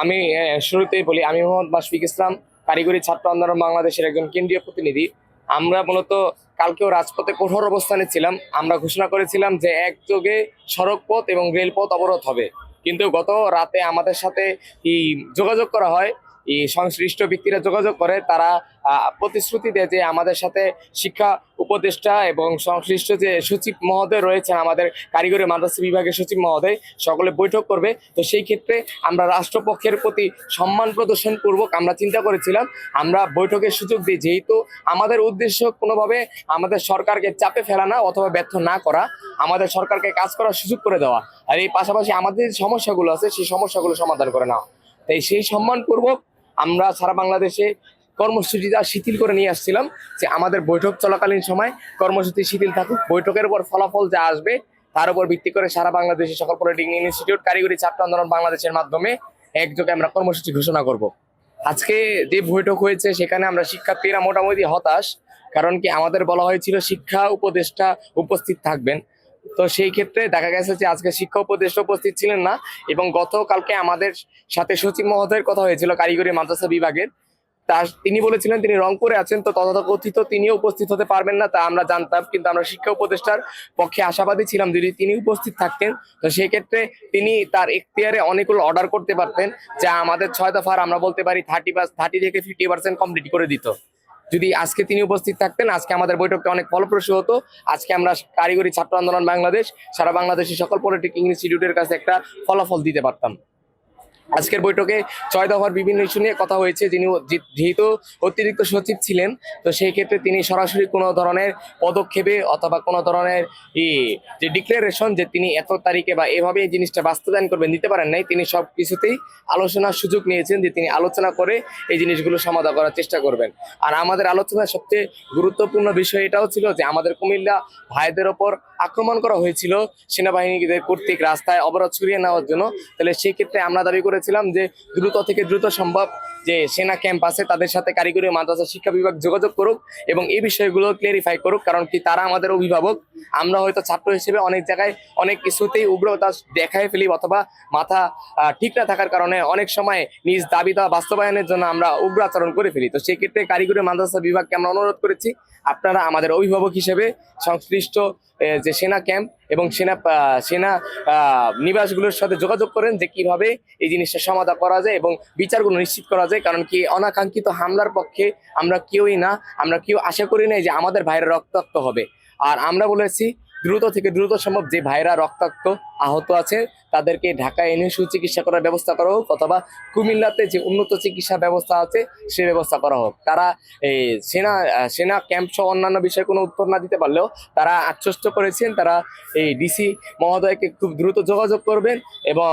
আমি শুরুতেই বলি, আমি মোহাম্মদ মাশফিক ইসলাম, কারিগরি ছাত্র আন্দোলন বাংলাদেশের একজন কেন্দ্রীয় প্রতিনিধি। আমরা মূলত কালকেও রাজপথে কঠোর অবস্থানে ছিলাম। আমরা ঘোষণা করেছিলাম যে একযোগে সড়ক পথ এবং রেলপথ অবরোধ হবে। কিন্তু গত রাতে আমাদের সাথে যোগাযোগ করা হয়। সংশ্লিষ্ট ব্যক্তিরা যোগাযোগ করে। তারা প্রতিশ্রুতি দেয় যে আমাদের সাথে শিক্ষা উপদেষ্টা এবং সংশ্লিষ্ট যে সচিব মহোদয় রয়েছেন, আমাদের কারিগরি মাদ্রাসা বিভাগের সচিব মহোদয়, সকলে বৈঠক করবে। তো সেই ক্ষেত্রে আমরা রাষ্ট্রপক্ষের প্রতি সম্মান প্রদর্শন পূর্বক আমরা চিন্তা করেছিলাম, আমরা বৈঠকের সুযোগ দিই যেহেতু আমাদের উদ্দেশ্য কোনোভাবে আমাদের সরকারকে চাপে ফেলা না অথবা ব্যর্থ না করা, আমাদের সরকারকে কাজ করার সুযোগ করে দেওয়া। আর এই পাশাপাশি আমাদের যে সমস্যাগুলো আছে, সেই সমস্যাগুলো সমাধান করে নেওয়া। তাই সেই সম্মানপূর্বক আমরা সারা বাংলাদেশে কর্মসূচিটা শিথিল করে নিয়ে আসছিলাম, যে আমাদের বৈঠক চলাকালীন সময় কর্মসূচি শিথিল থাকুক, বৈঠকের উপর ফলাফল যা আসবে তার উপর ভিত্তি করে সারা বাংলাদেশের সকল পলিটেকনিক ইনস্টিটিউট কারিগরি ছাত্র আন্দোলন বাংলাদেশের মাধ্যমে একযোগে আমরা কর্মসূচি ঘোষণা করব। আজকে যে বৈঠক হয়েছে, সেখানে আমরা শিক্ষার্থীরা মোটামুটি হতাশ, কারণ কি আমাদের বলা হয়েছিল শিক্ষা উপদেষ্টা উপস্থিত থাকবেন। তো সেই ক্ষেত্রে দেখা গেছে যে আজকে শিক্ষা উপদেষ্টা উপস্থিত ছিলেন না এবং গতকালকে আমাদের সাথে সচিব মহোদয়ের কথা হয়েছিল কারিগরি মাদ্রাসা বিভাগের। তার তিনি বলেছিলেন তিনি রংপুরে আছেন, তো তথাকথিত তিনিও উপস্থিত হতে পারবেন না, তা আমরা জানতাম, কিন্তু আমরা শিক্ষা উপদেষ্টার পক্ষে আশাবাদী ছিলাম যদি তিনি উপস্থিত থাকতেন, তো সেই ক্ষেত্রে তিনি তার এখতিয়ারে অনেকগুলো অর্ডার করতে পারতেন, যা আমাদের ছয় দফার আমরা বলতে পারি থার্টি থার্টি থেকে ফিফটি পার্সেন্ট কমপ্লিট করে দিত। যদি আজকে তিনি উপস্থিত থাকতেন, আজকে আমাদের বৈঠকটা অনেক ফলপ্রসূ হতো, আজকে আমরা কারিগরি ছাত্র আন্দোলন বাংলাদেশ, সারা বাংলাদেশের সকল পলিটেকনিক ইনস্টিটিউটের কাছে একটা ফলাফল দিতে পারতাম। আজকের বৈঠকে ছয় দফার বিভিন্ন ইস্যু নিয়ে কথা হয়েছে। যিনি যেহেতু অতিরিক্ত সচিব ছিলেন, তো সেই ক্ষেত্রে তিনি সরাসরি কোনো ধরনের পদক্ষেপে অথবা কোনো ধরনের ই যে ডিক্লারেশন যে তিনি এত তারিখে বা এভাবে এই জিনিসটা বাস্তবায়ন করবেন, দিতে পারেন নাই, তিনি সব কিছুতেই আলোচনার সুযোগ নিয়েছেন যে তিনি আলোচনা করে এই জিনিসগুলো সমাধান করার চেষ্টা করবেন। আর আমাদের আলোচনার সবচেয়ে গুরুত্বপূর্ণ বিষয় এটাও ছিল যে আমাদের কুমিল্লা ভাইদের ওপর আক্রমণ করা হয়েছিল সেনাবাহিনীদের কর্তৃক রাস্তায় অবরোধ ছড়িয়ে নেওয়ার জন্য। তাহলে সেই ক্ষেত্রে আমরা দাবি করেছিলাম যে দ্রুত থেকে দ্রুত সম্ভব যে সেনা ক্যাম্প আছে, তাদের সাথে কারিগরি মাদ্রাসা শিক্ষা বিভাগ যোগাযোগ করুক এবং এই বিষয়গুলো ক্লিয়ারিফাই করুক, কারণ কি তারা আমাদের অভিভাবক। আমরা হয়তো ছাত্র হিসেবে অনেক জায়গায় অনেক কিছুতেই উগ্রতা দেখায় ফেলি অথবা মাথা ঠিক না থাকার কারণে অনেক সময় নিজ দাবি দেওয়া বাস্তবায়নের জন্য আমরা উগ্র আচরণ করে ফেলি। তো সেক্ষেত্রে কারিগরি মাদ্রাসা বিভাগকে আমরা অনুরোধ করেছি, আপনারা আমাদের অভিভাবক হিসেবে সংশ্লিষ্ট যে সেনা ক্যাম্প এবং সেনা সেনা নিবাসগুলোর সাথে যোগাযোগ করেন যে কীভাবে এই জিনিসটা সমাধা করা যায় এবং বিচারগুলো নিশ্চিত করা যায়। কারণ কি অনাকাঙ্ক্ষিত হামলার পক্ষে আমরা কেউই না, আমরা কেউ আশা করি না যে আমাদের ভাইয়ের রক্তাক্ত হবে। আর আমরা বলেছি দ্রুত থেকে দ্রুত সম্ভব যে ভাইরা রক্তাক্ত আহত আছে, তাদেরকে ঢাকায় এনে সুচিকিৎসা করার ব্যবস্থা করা হোক অথবা কুমিল্লাতে যে উন্নত চিকিৎসা ব্যবস্থা আছে, সে ব্যবস্থা করা হোক। তারা এই সেনা সেনা ক্যাম্প সহ অন্যান্য বিষয়ে কোনো উত্তর না দিতে পারলেও তারা আশ্বস্ত করেছেন। তারা এই ডিসি মহোদয়কে খুব দ্রুত যোগাযোগ করবেন এবং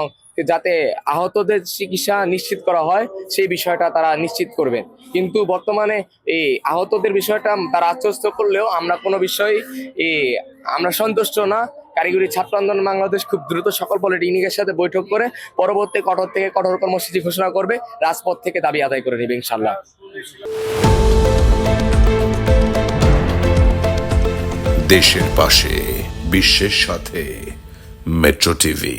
যাতে আহতদের চিকিৎসা নিশ্চিত করা হয়, সেই বিষয়টা তারা নিশ্চিত করবেন। কিন্তু বর্তমানে এই আহতদের বিষয়টা তারা আশ্বস্ত করলেও আমরা কোনো বিষয় আমরা সন্তুষ্ট না। কারিগরি ছাত্র আন্দোলন বাংলাদেশ খুব দ্রুত সকল পলিটেকনিকের সাথে বৈঠক করে পরবর্তী কঠোর থেকে কঠোর কর্মসূচি ঘোষণা করবে, রাজপথ থেকে দাবি আদায় করে নেবে ইনশাল্লাহ দেশের পাশে, বিশ্বের সাথে মেট্রো টিভি